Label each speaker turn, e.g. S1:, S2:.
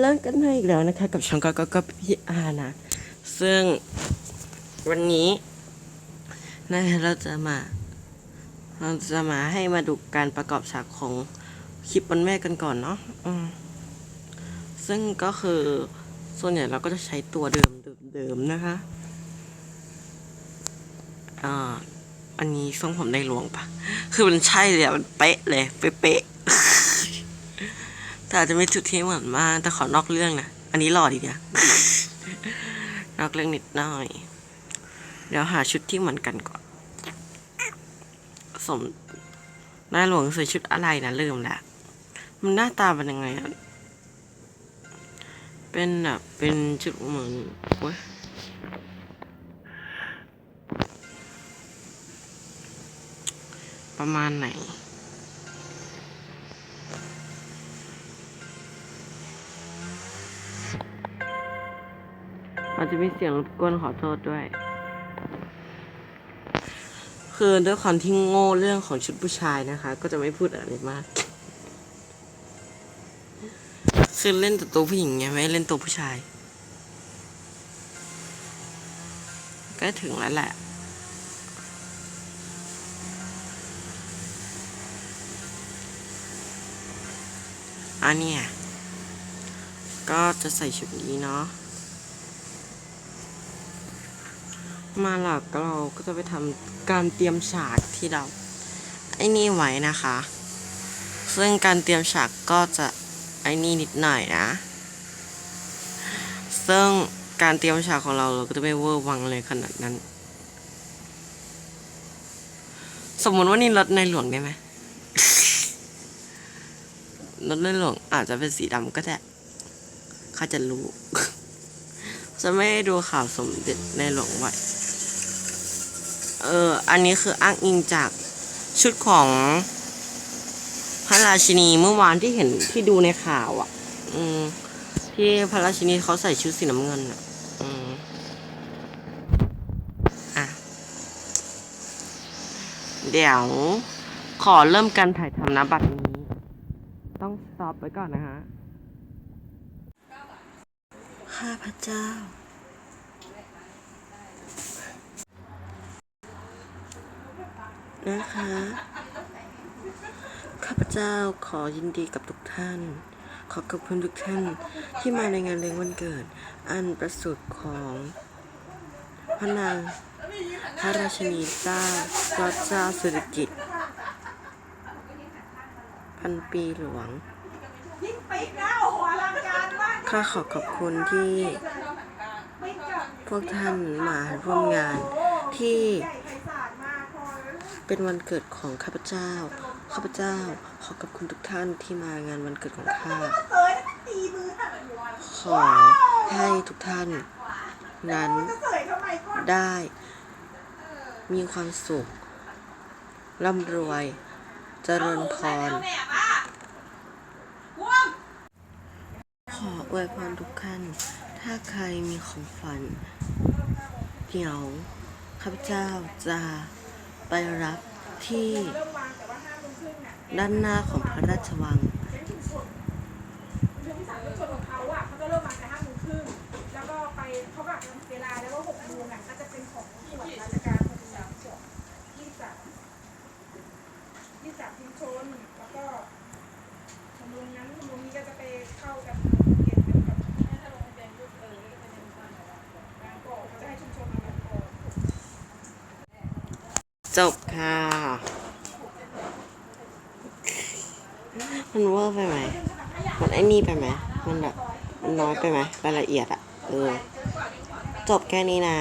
S1: เริ่มกันให้อีกแล้วนะคะกับช่องก็ก็ก็พี่อานะ ซึ่งวันนี้นะเราจะมา เราจะมาให้มาดูการประกอบฉากของคลิปวันแม่กันก่อนเนาะอืมซึ่งก็คือส่วนใหญ่เราก็จะใช้ตัวเดิมเดิมนะคะอ่าอันนี้ทรงผมในหลวงปะคือมันใช่เลยอะมันเป๊ะเลยเป๊ะ แต่อาจจะไม่จุดที่เหมือนมากแต่ขอนอกเรื่องนะ อันนี้หล่อดีเนี่ยนอกเรื่องนิดหน่อย เดี๋ยวหาชุดที่เหมือนกันก่อน สมนายหลวงใส่ชุดอะไรนะลืมละมันหน้าตาเป็นยังไงอะเป็นแบบเป็นชุดเหมือนโอ้ยประมาณไหน จจะมีเสียงรบกวนขอโทษด้วย คือด้วยความที่โง่เรื่องของชุดผู้ชายนะคะ ก็จะไม่พูดอะไรมาก คือเล่นแต่ตัวผู้หญิงไงไม่เล่นตัวผู้ชาย ก็ถึงแล้วแหละอันเนี้ยก็จะใส่ชุดนี้เนาะ มาหลักเราก็จะไปทำการเตรียมฉากที่เราไอ้นี่ไว้นะคะ ซึ่งการเตรียมฉากก็จะไอ้นี่นิดหน่อยนะ ซึ่งการเตรียมฉากของเราเราก็จะไม่เวอร์วังเลยขนาดนั้น สมมติว่านี่รถในหลวงได้ไหมรถในหลวงอาจจะเป็นสีดำก็ได้ข้าจะรู้ จะไม่ด้ดูข่าวสมเด็จในหลวงไว้ เอออันนี้คืออ้างอิงจากชุดของพระราชินีเมื่อวานที่เห็นที่ดูในข่าวอะ่ะ อืม ที่พระราชินีเขาใส่ชุดสีน้ำเงินอะ่ะ อืมอะ เดี๋ยวขอเริ่มการถ่ายทำนะบัตรนี้ ต้องสต็อปไว้ก่อนนะฮะข้าพเจ้า นะคะ ข้าพเจ้าขอยินดีกับทุกท่าน ขอขอบคุณทุกท่านที่มาในงานเลี้ยงวันเกิด อันประสูติของพระนางพระราชนีเจ้ารัชเจ้าสุริกิตพันปีหลวง ข้าขอขอบคุณที่ พวกท่านมาร่วมงานที่ เป็นวันเกิดของข้าพเจ้า ข้าพเจ้าขอขอบคุณทุกท่านที่มางานวันเกิดของข้า ขอให้ทุกท่าน นั้น
S2: ได้
S1: มีความสุข ร่ำรวย เจริญพร ขออวยพรทุกท่าน ถ้าใครมีของฝัน เดี๋ยวข้าพเจ้าจะ ไปรับที่ด้านหน้าของพระราชวัง
S2: เส้นชุมชนเรื่องที่สามชุมชนของเขาอะเขาจะเริ่มวางแต่ห้าโมงครึ่งแล้วก็ไปเขาแบบเวลาแล้วว่าหกโมงอะก็จะเป็นของส่วนราชการหกสามสองยี่สิบสามยี่สิบสามชุมชนแล้วก็ชมรมนั้นชมรมนี้ก็จะไปเข้ากันเรียนกันกับถ้าลงทะเบียนยุคเออก็จะเป็นบางกอกเขาจะให้ชุมชนมาบางกอก
S1: จบค่ะ มันเวอร์ไปไหม มันไอ้นี่ไปไหม มันแบบมันน้อยไปไหมรายละเอียดอะเออ จบแค่นี้นะ